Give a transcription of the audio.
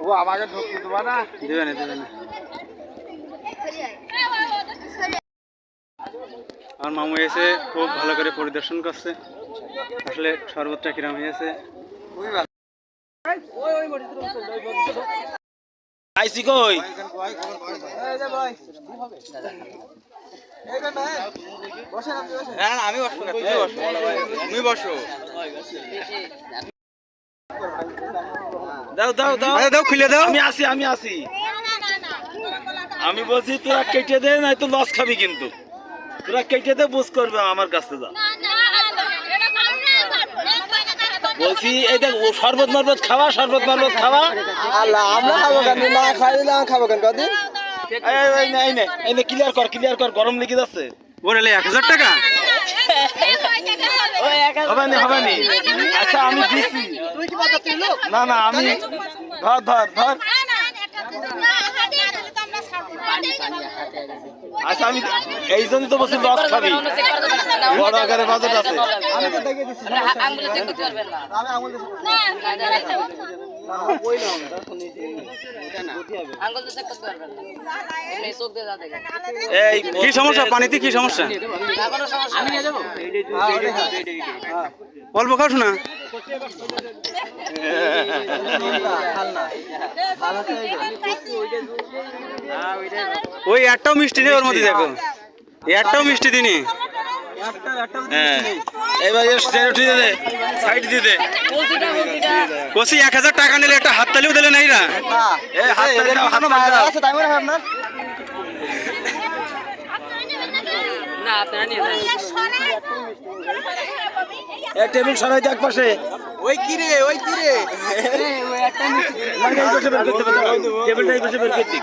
ও আমাকে ঢুকতে দেবা না দেবে না দেবে না আমার মামু এসে খুব ভালো করে পরিদর্শন করছে আসলে শরবতটা কিরম হয়েছে আইসি কই না না আমি বসবো না, তুমি বসো। তুমি বসো। দাও দাও দাও। দাও খুলে দাও। আমি আসি আমি আসি। আমি বলছি তোরা কেটে দে নাই তো লস খাবি কিন্তু। তোরা কেটে দে বুঝ করবে আমার কাছে যা। বলছি এই দেখ ও শরবত মরবত খাওয়া শরবত মরবত খাওয়া। আল্লাহ আমরা খাব কেন? না খাই দিলে খাব কেন? কদিন? এই, নে, এই নে ক্লিয়ার কর ক্লিয়ার কর গরম লেগে যাচ্ছে। ওরে এক হাজার টাকা? হবে নি হবে নি আচ্ছা আমি দিছি। না না আমি ধর ধর ধর। আচ্ছা আমি এই জন্য তো বলছি লস খাবি। বড় আকারে বাজেট আছে। আঙ্গুলে চেক করতে পারবেন না। আমি তো চেক করতে এই কি সমস্যা? পানিতে কি সমস্যা? তারপরে সমস্যা আমি নিয়ে যাব? অল্প খাও শোনা? ওই একটাও মিষ্টি নেই ওর মধ্যে দেখো। একটাও মিষ্টি দিনি হ্যাঁ। এবার দে সাইড এক হাজার টাকা নিলে একটা হাত তালিও দিলে নাই না? এই টেবিল সরাই এক পাশে। ওই কি রে ওই কি রে? মানে এই পাশে বের করতে হবে। টেবিলটা এই পাশে বের করতে।